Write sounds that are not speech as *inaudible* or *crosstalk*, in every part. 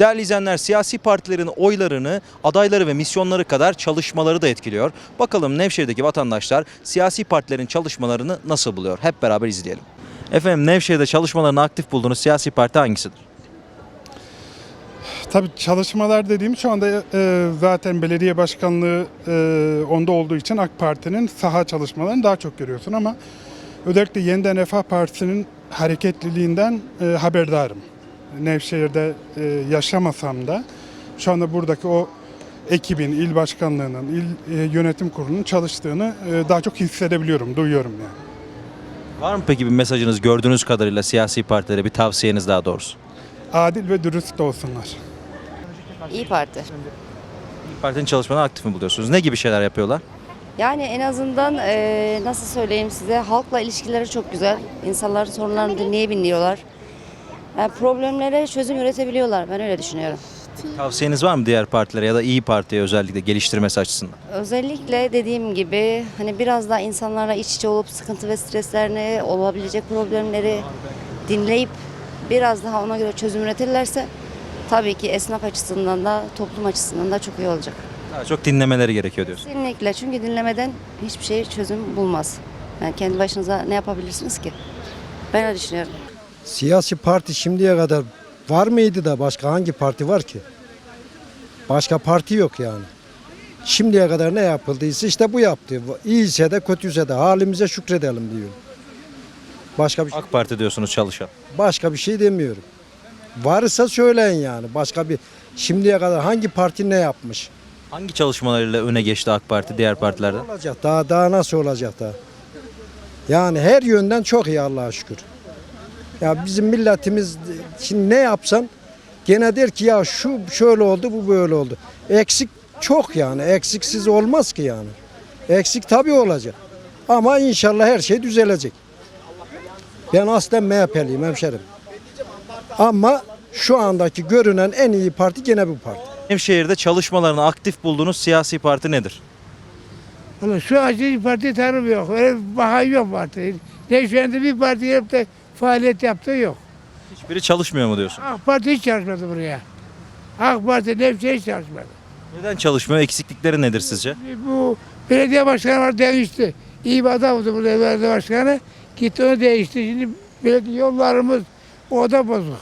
Değerli izleyenler siyasi partilerin oylarını, adayları ve misyonları kadar çalışmaları da etkiliyor. Bakalım Nevşehir'deki vatandaşlar siyasi partilerin çalışmalarını nasıl buluyor? Hep beraber izleyelim. Efendim Nevşehir'de çalışmalarını aktif bulduğunuz siyasi parti hangisidir? Tabii çalışmalar dediğim şu anda e, zaten belediye başkanlığı e, onda olduğu için AK Parti'nin saha çalışmalarını daha çok görüyorsun ama özellikle Yeniden Refah Partisi'nin hareketliliğinden e, haberdarım. Nevşehir'de e, yaşamasam da şu anda buradaki o ekibin, il başkanlığının, il e, yönetim kurulunun çalıştığını e, daha çok hissedebiliyorum, duyuyorum yani. Var mı peki bir mesajınız gördüğünüz kadarıyla siyasi partilere bir tavsiyeniz daha doğrusu? Adil ve dürüst de olsunlar. İyi Parti. İYİ Parti'nin çalışmalarını aktif mi buluyorsunuz? Ne gibi şeyler yapıyorlar? Yani en azından eee, nasıl söyleyeyim size halkla ilişkileri çok güzel. İnsanların sorunlarını dinleyebiliyorlar. Yani problemlere çözüm üretebiliyorlar. Ben öyle düşünüyorum. Tavsiyeniz var mı diğer partilere ya da İyi Parti'ye özellikle geliştirmesi açısından? Özellikle dediğim gibi hani biraz daha insanlarla iç içe olup sıkıntı ve streslerini, olabilecek problemleri dinleyip biraz daha ona göre çözüm üretirlerse tabii ki esnaf açısından da toplum açısından da çok iyi olacak. Daha çok dinlemeleri gerekiyor diyorsun. Kesinlikle çünkü dinlemeden hiçbir şey çözüm bulmaz. Yani kendi başınıza ne yapabilirsiniz ki? Ben öyle düşünüyorum. Siyasi parti şimdiye kadar var mıydı da başka hangi parti var ki? Başka parti yok yani. Şimdiye kadar ne yapıldıysa işte bu yaptı. İyiyse de kötüyse de halimize şükredelim diyor. Başka bir şey, AK Parti diyorsunuz çalışan. başka bir şey demiyorum. Varsa söyleyin yani. Başka bir şimdiye kadar hangi parti ne yapmış? Hangi çalışmalarıyla öne geçti AK Parti diğer partilerden? Olacak daha daha nasıl olacak daha? Yani her yönden çok iyi Allah'a şükür. Ya bizim milletimiz şimdi ne yapsan gene der ki ya şu şöyle oldu bu böyle oldu. Eksik çok yani eksiksiz olmaz ki yani. Eksik tabii olacak. Ama inşallah her şey düzelecek. Ben aslen MHP'liyim hemşerim. Ama şu andaki görünen en iyi parti gene bu parti. Nevşehir'de çalışmalarını aktif bulduğunuz siyasi parti nedir? Şu an hiç parti tanımıyor. Öyle bir baha yok parti. Nevşehir'de bir parti gelip de faaliyet yaptığı yok. Hiçbiri çalışmıyor mu diyorsun? AK Parti hiç çalışmadı buraya. AK Parti Nevşehir hiç çalışmadı. Neden çalışmıyor? Eksiklikleri nedir sizce? Bu belediye başkanı var değişti. İyi bir adamdı bu belediye başkanı. Gitti onu değişti. Şimdi belediye yollarımız o da bozuk.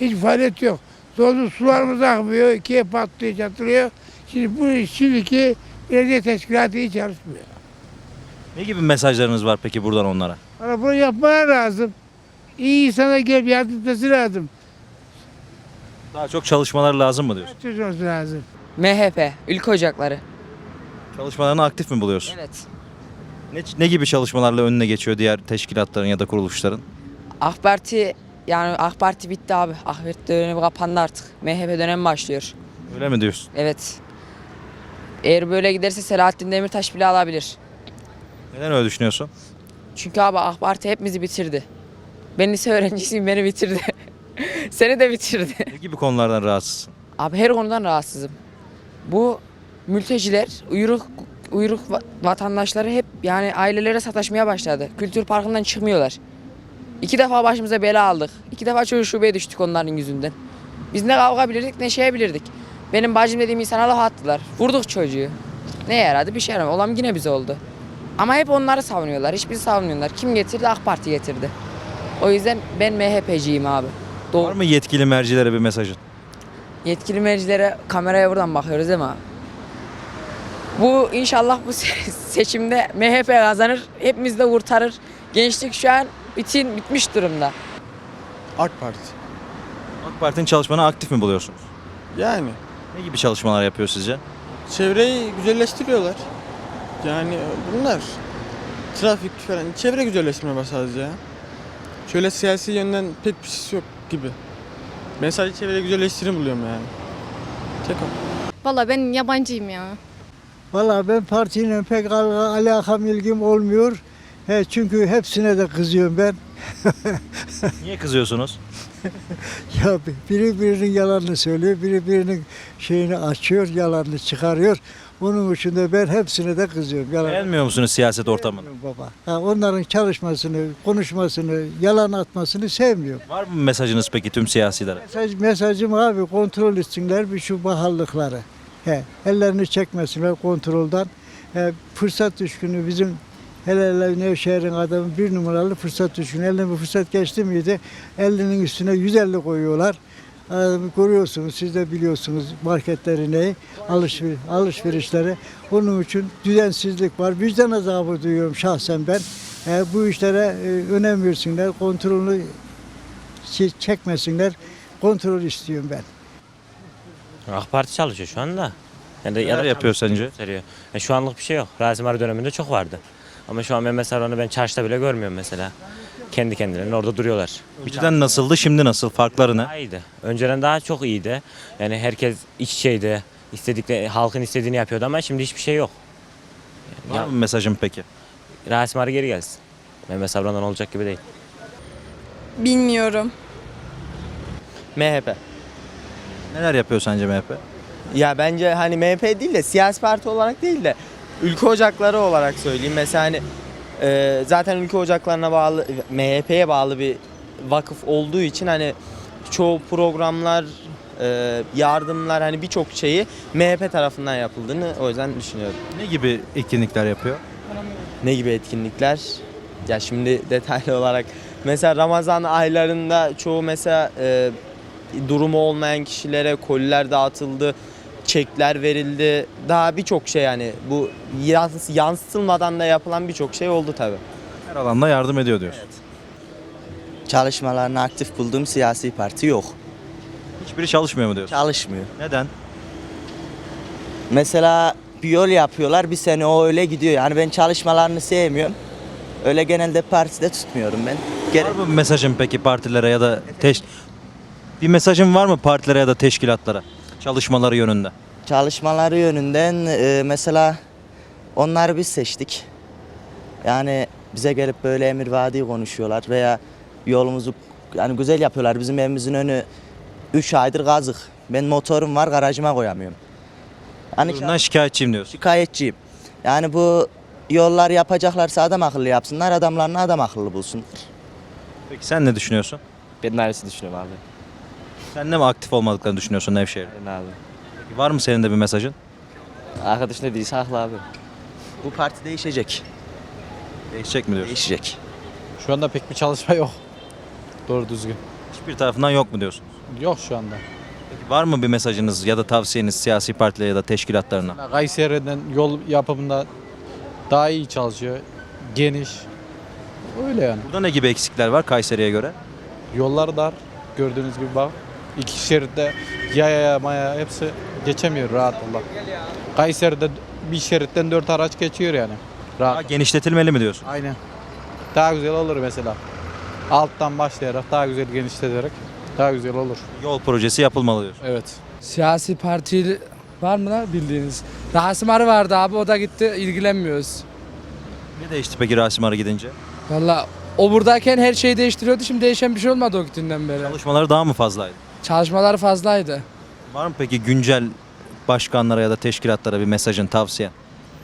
Hiç faaliyet yok. Dolu sularımız akmıyor. ikiye patlıyor, çatılıyor. Şimdi bu şimdiki belediye teşkilatı hiç çalışmıyor. Ne gibi mesajlarınız var peki buradan onlara? Valla bunu yapmaya lazım. İyi insana gelip yardım etmesi lazım. Daha çok çalışmalar lazım mı diyorsun? Çözmesi lazım. MHP, Ülke Ocakları. Çalışmalarını aktif mi buluyorsun? Evet. Ne, ne gibi çalışmalarla önüne geçiyor diğer teşkilatların ya da kuruluşların? AK Parti yani AK Parti bitti abi. AK Parti dönemi kapandı artık. MHP dönemi başlıyor. Öyle mi diyorsun? Evet. Eğer böyle giderse Selahattin Demirtaş bile alabilir. Neden öyle düşünüyorsun? Çünkü abi AK Parti hepimizi bitirdi. Ben lise öğrencisiyim beni bitirdi. *laughs* Seni de bitirdi. Ne gibi konulardan rahatsızsın? Abi her konudan rahatsızım. Bu mülteciler, uyruk uyruk va- vatandaşları hep yani ailelere sataşmaya başladı. Kültür parkından çıkmıyorlar. İki defa başımıza bela aldık. İki defa çocuk şubeye düştük onların yüzünden. Biz ne kavga bilirdik ne şey bilirdik. Benim bacım dediğim insana laf attılar. Vurduk çocuğu. Ne yaradı bir şey yaramadı. Olan yine bize oldu. Ama hep onları savunuyorlar. Hiç bizi savunmuyorlar. Kim getirdi? AK Parti getirdi. O yüzden ben MHP'ciyim abi. Doğru. Var mı yetkili mercilere bir mesajın? Yetkili mercilere kameraya buradan bakıyoruz değil mi abi? Bu inşallah bu se- *laughs* seçimde MHP kazanır. Hepimiz de kurtarır. Gençlik şu an bitin, bitmiş durumda. AK Parti. AK Parti'nin çalışmalarını aktif mi buluyorsunuz? Yani Ne gibi çalışmalar yapıyor sizce? çevreyi güzelleştiriyorlar. Yani bunlar trafik falan çevre güzelleştirme var sadece ya. Şöyle siyasi yönden pek bir şey yok gibi. Ben sadece çevre güzelleştirme buluyorum yani. Tek o. Valla ben yabancıyım ya. Valla ben partiyle pek al- alakam ilgim olmuyor. He, çünkü hepsine de kızıyorum ben. *laughs* Niye kızıyorsunuz? Ya biri birinin yalanını söylüyor, biri birinin şeyini açıyor, yalanını çıkarıyor. Onun için de ben hepsine de kızıyorum. Yalan Beğenmiyor musunuz siyaset ortamını? sevmiyorum baba. Ha, onların çalışmasını, konuşmasını, yalan atmasını sevmiyorum. Var mı mesajınız peki tüm siyasilere? Mesaj, mesajım abi kontrol etsinler bir şu bahallıkları. He, ellerini çekmesinler kontroldan. He, fırsat düşkünü bizim hele hele Nevşehir'in adamı bir numaralı fırsat düşkünü. Eline bir fırsat geçti miydi elinin üstüne 150 koyuyorlar. Görüyorsunuz siz de biliyorsunuz marketleri neyi alışveriş, alışverişleri. Onun için düzensizlik var. Vicdan azabı duyuyorum şahsen ben. He, bu işlere e, önem versinler, kontrolü çekmesinler. Kontrol istiyorum ben. AK Parti çalışıyor şu anda. Yani ya Neler da yapıyor sence? gösteriyor. Yani şu anlık bir şey yok. Rasim Arı döneminde çok vardı. Ama şu an ben mesela onu ben çarşıda bile görmüyorum mesela. Kendi kendilerine orada duruyorlar. Önceden nasıldı şimdi nasıl? Farkları ne? Daha iyiydi. Önceden daha çok iyiydi. Yani herkes iç içeydi. İstedikleri, halkın istediğini yapıyordu ama şimdi hiçbir şey yok. Var mı mesajın peki? Rasim Arı geri gelsin. Mehmet Savran'dan olacak gibi değil. Bilmiyorum. MHP. Neler yapıyor sence MHP? Ya bence hani MHP değil de siyasi parti olarak değil de ülke ocakları olarak söyleyeyim. Mesela hani e, zaten ülke ocaklarına bağlı MHP'ye bağlı bir vakıf olduğu için hani çoğu programlar e, yardımlar hani birçok şeyi MHP tarafından yapıldığını o yüzden düşünüyorum. Ne gibi etkinlikler yapıyor? Ne gibi etkinlikler? Ya şimdi detaylı olarak mesela Ramazan aylarında çoğu mesela e, durumu olmayan kişilere koliler dağıtıldı, çekler verildi. Daha birçok şey yani bu yans- yansıtılmadan da yapılan birçok şey oldu tabii. Her alanda yardım ediyor diyorsun. Çalışmalarını aktif bulduğum siyasi parti yok. Hiçbiri çalışmıyor mu diyorsun? Çalışmıyor. Neden? Mesela bir yol yapıyorlar bir sene o öyle gidiyor. Yani ben çalışmalarını sevmiyorum. Öyle genelde partide tutmuyorum ben. Gere- Var mı bir mesajın peki partilere ya da teş... Bir mesajın var mı partilere ya da teşkilatlara? Çalışmaları yönünde. çalışmaları yönünden e, mesela onları biz seçtik. Yani bize gelip böyle emir vadi konuşuyorlar veya yolumuzu yani güzel yapıyorlar. Bizim evimizin önü 3 aydır kazık. Ben motorum var garajıma koyamıyorum. Hani Bundan şikayetçiyim diyorsun. şikayetçiyim. Yani bu yollar yapacaklarsa adam akıllı yapsınlar, adamlarını adam akıllı bulsunlar. Peki sen ne düşünüyorsun? Ben de aynısını düşünüyorum abi. Sen de mi aktif olmadıklarını düşünüyorsun Nevşehir'de? Ben abi. Peki var mı senin de bir mesajın? Arkadaş ne değilse haklı abi. Bu parti değişecek. Değişecek mi diyorsun? Değişecek. Şu anda pek bir çalışma yok. Doğru düzgün. Hiçbir tarafından yok mu diyorsun? Yok şu anda. Peki var mı bir mesajınız ya da tavsiyeniz siyasi partilere ya da teşkilatlarına? Kayseri'den yol yapımında daha iyi çalışıyor. Geniş. Öyle yani. Burada ne gibi eksikler var Kayseri'ye göre? Yollar dar. Gördüğünüz gibi bak. İki şeritte yaya maya hepsi geçemiyor rahat Allah. Kayseri'de bir şeritten dört araç geçiyor yani. Daha Rahat. genişletilmeli mi diyorsun? Aynen. Daha güzel olur mesela. Alttan başlayarak daha güzel genişleterek daha güzel olur. Yol projesi yapılmalı diyorsun. Evet. Siyasi parti var mı lan bildiğiniz? Rasim Arı vardı abi o da gitti ilgilenmiyoruz. Ne değişti peki Rasim Arı gidince? Valla o buradayken her şeyi değiştiriyordu şimdi değişen bir şey olmadı o gittiğinden beri. Çalışmaları daha mı fazlaydı? Çalışmalar fazlaydı. Var mı peki güncel başkanlara ya da teşkilatlara bir mesajın, tavsiyen?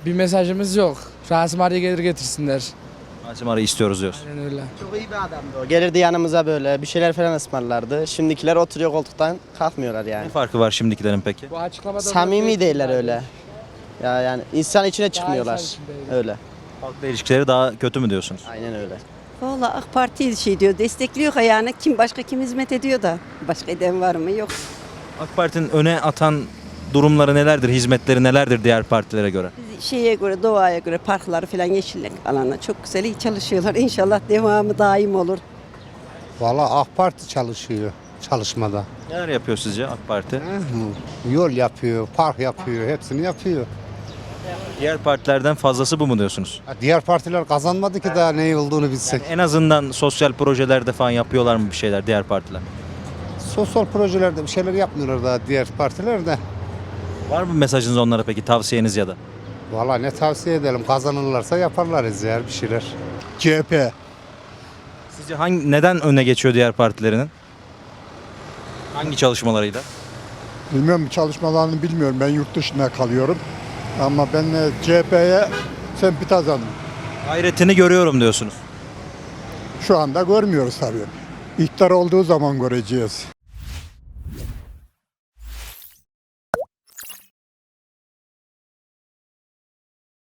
Bir mesajımız yok. Rasim Arı'yı gelir getirsinler. Rasim Arı'yı istiyoruz diyorsun. Aynen öyle. Çok iyi bir adamdı o. Gelirdi yanımıza böyle bir şeyler falan ısmarlardı. Şimdikiler oturuyor koltuktan kalkmıyorlar yani. Ne farkı var şimdikilerin peki? Bu açıklamada Samimi değiller öyle. Ya yani insan içine çıkmıyorlar. insan içinde. Öyle. Halkla ilişkileri daha kötü mü diyorsunuz? Aynen öyle. Valla AK Parti şey diyor, destekliyor yani kim başka kim hizmet ediyor da. Başka eden var mı? Yok. AK Parti'nin öne atan durumları nelerdir, hizmetleri nelerdir diğer partilere göre? Biz şeye göre, doğaya göre parkları falan yeşillik alanlar çok güzel iyi çalışıyorlar. İnşallah devamı daim olur. Valla AK Parti çalışıyor çalışmada. Neler yapıyor sizce AK Parti? Yol yapıyor, park yapıyor, hepsini yapıyor. Diğer partilerden fazlası bu mu diyorsunuz? Diğer partiler kazanmadı ki daha ne olduğunu bilsek. En azından sosyal projelerde falan yapıyorlar mı bir şeyler diğer partiler? Sosyal projelerde bir şeyler yapmıyorlar daha diğer partiler de. Var mı mesajınız onlara peki, tavsiyeniz ya da? Valla ne tavsiye edelim kazanırlarsa yaparlarız ya bir şeyler. CHP. Sizce hangi, neden öne geçiyor diğer partilerinin? Hangi çalışmalarıyla? Bilmiyorum çalışmalarını bilmiyorum ben yurt dışında kalıyorum. Ama ben e, CHP'ye sempati azalım. Gayretini görüyorum diyorsunuz. Şu anda görmüyoruz tabii. İktidar olduğu zaman göreceğiz.